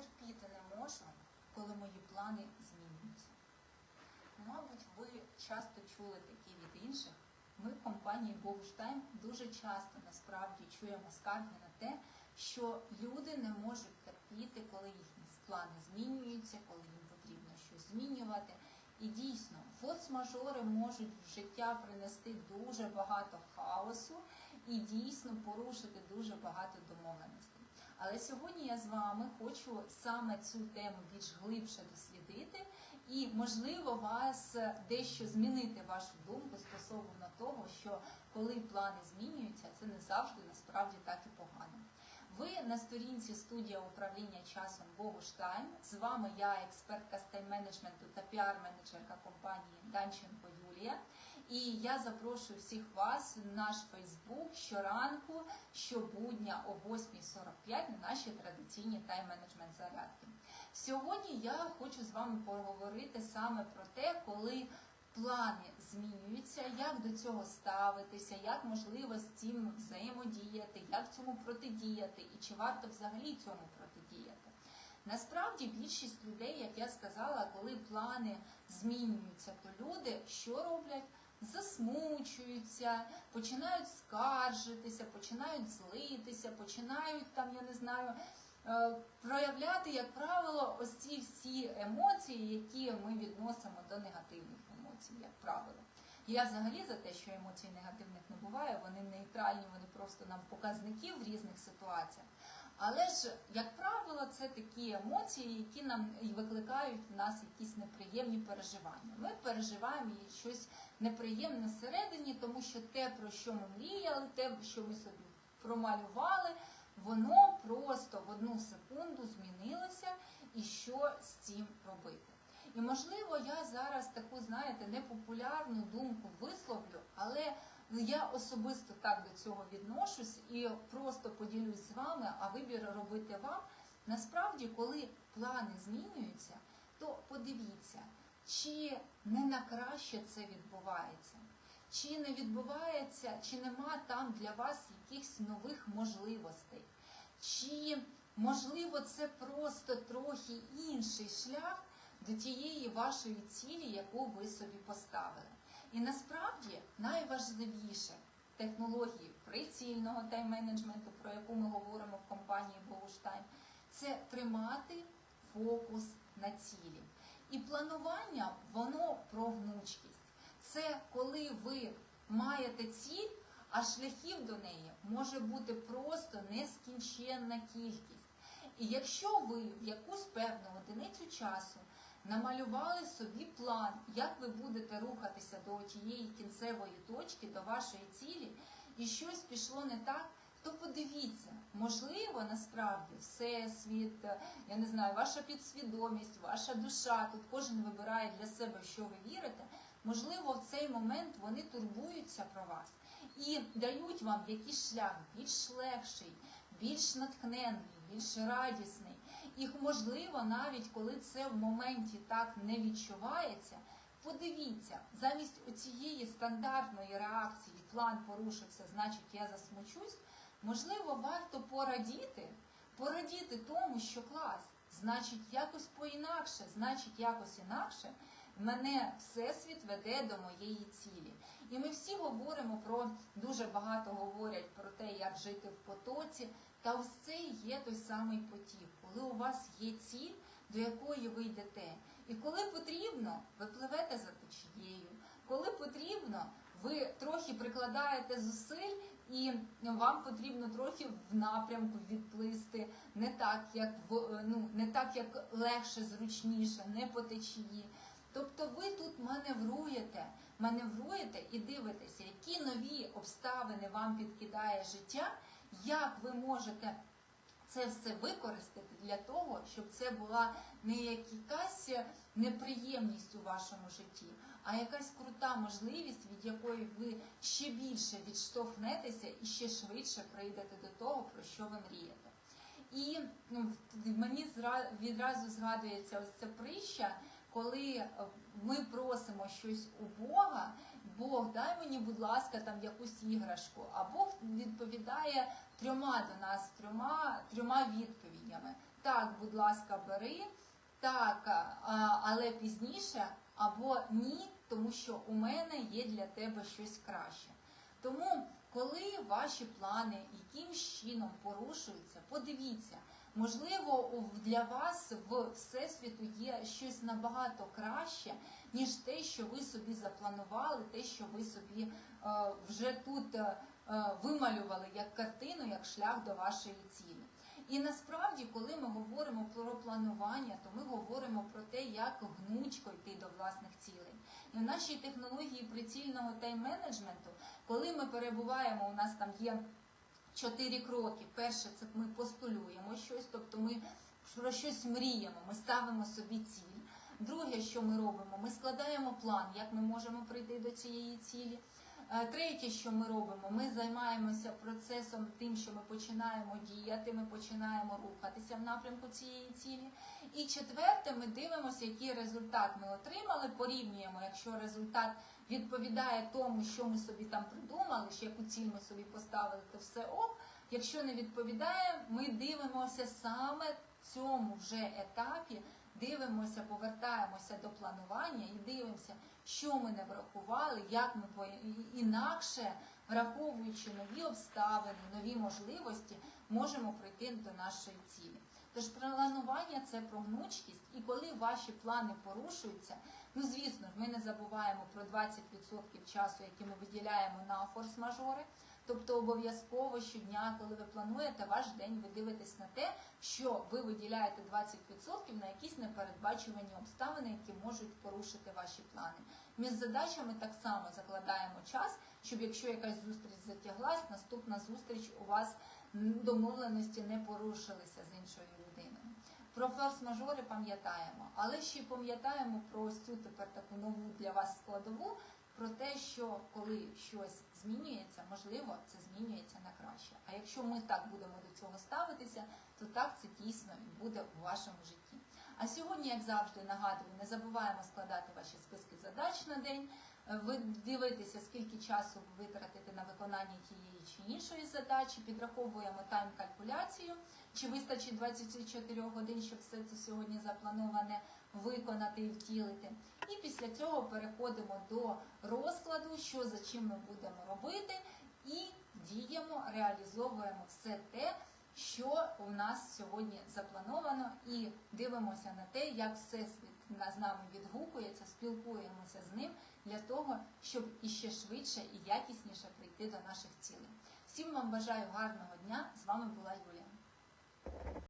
терпіти не можу, коли мої плани змінюються. Мабуть, ви часто чули такі від інших. Ми в компанії Богуштайм дуже часто насправді чуємо скарги на те, що люди не можуть терпіти, коли їхні плани змінюються, коли їм потрібно щось змінювати. І дійсно, форс-мажори можуть в життя принести дуже багато хаосу і дійсно порушити дуже багато домовленостей. Але сьогодні я з вами хочу саме цю тему більш глибше дослідити і, можливо, вас дещо змінити вашу думку стосовно того, що коли плани змінюються, це не завжди насправді так і погано. Ви на сторінці студія управління часом Богуштайм. З вами я, експертка з тайм-менеджменту та піар-менеджерка компанії Данченко Юлія. І я запрошую всіх вас в наш Фейсбук щоранку, щобудня о 8.45 на наші традиційні тайм-менеджмент зарядки. Сьогодні я хочу з вами поговорити саме про те, коли плани змінюються, як до цього ставитися, як можливо з цим взаємодіяти, як цьому протидіяти і чи варто взагалі цьому протидіяти. Насправді більшість людей, як я сказала, коли плани змінюються, то люди що роблять? Засмучуються, починають скаржитися, починають злитися, починають там, я не знаю, е, проявляти, як правило, ось ці всі емоції, які ми відносимо до негативних емоцій, як правило. Я взагалі за те, що емоцій негативних не буває, вони нейтральні, вони просто нам показники в різних ситуаціях. Але ж, як правило, це такі емоції, які нам і викликають в нас якісь неприємні переживання. Ми переживаємо щось неприємне всередині, тому що те, про що ми мріяли, те, що ми собі промалювали, воно просто в одну секунду змінилося, і що з цим робити. І можливо, я зараз таку, знаєте, непопулярну думку висловлю, але я особисто так до цього відношусь і просто поділюсь з вами, а вибір робити вам. Насправді, коли плани змінюються, то подивіться, чи не на краще це відбувається, чи не відбувається, чи нема там для вас якихось нових можливостей, чи можливо це просто трохи інший шлях до тієї вашої цілі, яку ви собі поставили. І насправді найважливіше технології прицільного тайм-менеджменту, про яку ми говоримо в компанії Богуштайм, це тримати фокус на цілі. І планування воно про гнучкість. Це коли ви маєте ціль, а шляхів до неї може бути просто нескінченна кількість. І якщо ви в якусь певну одиницю часу намалювали собі план, як ви будете рухатися до тієї кінцевої точки, до вашої цілі, і щось пішло не так, то подивіться, можливо, насправді всесвіт, я не знаю, ваша підсвідомість, ваша душа, тут кожен вибирає для себе, що ви вірите. Можливо, в цей момент вони турбуються про вас і дають вам якийсь шлях більш легший, більш натхненний, більш радісний. І можливо, навіть коли це в моменті так не відчувається, подивіться, замість оцієї стандартної реакції план порушився, значить я засмучусь, можливо, варто порадіти, порадіти тому, що клас, значить, якось поінакше, значить, якось інакше. Мене всесвіт веде до моєї цілі. І ми всі говоримо про дуже багато говорять про те, як жити в потоці. Та ось це і є той самий потік, коли у вас є ціль, до якої ви йдете. І коли потрібно, ви пливете за течією. Коли потрібно, ви трохи прикладаєте зусиль, і вам потрібно трохи в напрямку відплисти, не так, як ну, не так, як легше, зручніше, не по течії. Тобто ви тут маневруєте, маневруєте і дивитеся, які нові обставини вам підкидає життя, як ви можете це все використати для того, щоб це була не якась неприємність у вашому житті, а якась крута можливість, від якої ви ще більше відштовхнетеся і ще швидше прийдете до того, про що ви мрієте. І ну, мені відразу згадується ось ця прища, коли ми просимо щось у Бога, Бог, дай мені, будь ласка, там якусь іграшку. А Бог відповідає трьома до нас, трьома, трьома відповідями. Так, будь ласка, бери, так, але пізніше, або ні, тому що у мене є для тебе щось краще. Тому, коли ваші плани якимсь чином порушуються, подивіться, можливо, для вас в всесвіту є щось набагато краще, ніж те, що ви собі запланували, те, що ви собі е, вже тут е, е, вималювали як картину, як шлях до вашої цілі. І насправді, коли ми говоримо про планування, то ми говоримо про те, як гнучко йти до власних цілей. І в нашій технології прицільного тайм-менеджменту, коли ми перебуваємо, у нас там є чотири кроки. Перше, це ми постулюємо щось, тобто ми про щось мріємо, ми ставимо собі ціль. Друге, що ми робимо, ми складаємо план, як ми можемо прийти до цієї цілі. Е, Третє, що ми робимо, ми займаємося процесом тим, що ми починаємо діяти, ми починаємо рухатися в напрямку цієї цілі. І четверте, ми дивимося, який результат ми отримали, порівнюємо, якщо результат відповідає тому, що ми собі там придумали, що яку ціль ми собі поставили, то все ок. Якщо не відповідає, ми дивимося саме цьому вже етапі, дивимося, повертаємося до планування і дивимося, що ми не врахували, як ми по інакше, враховуючи нові обставини, нові можливості, можемо прийти до нашої цілі. Тож планування це про гнучкість, і коли ваші плани порушуються, ну звісно ж, ми не забуваємо про 20% часу, який ми виділяємо на форс-мажори. Тобто обов'язково щодня, коли ви плануєте ваш день, ви дивитесь на те, що ви виділяєте 20% на якісь непередбачувані обставини, які можуть порушити ваші плани. Між задачами так само закладаємо час, щоб якщо якась зустріч затяглась, наступна зустріч у вас домовленості не порушилися з іншою. Про форс-мажори пам'ятаємо, але ще й пам'ятаємо про ось цю тепер таку нову для вас складову, про те, що коли щось змінюється, можливо, це змінюється на краще. А якщо ми так будемо до цього ставитися, то так це дійсно буде у вашому житті. А сьогодні, як завжди, нагадую, не забуваємо складати ваші списки задач на день. Ви дивитеся, скільки часу ви витратите на виконання тієї чи іншої задачі, підраховуємо тайм-калькуляцію, чи вистачить 24 годин, щоб все це сьогодні заплановане виконати і втілити. І після цього переходимо до розкладу, що за чим ми будемо робити, і діємо, реалізовуємо все те, що у нас сьогодні заплановано, і дивимося на те, як всесвіт з нами відгукується, спілкуємося з ним для того, щоб іще швидше і якісніше прийти до наших цілей. Всім вам бажаю гарного дня. З вами була Юлія.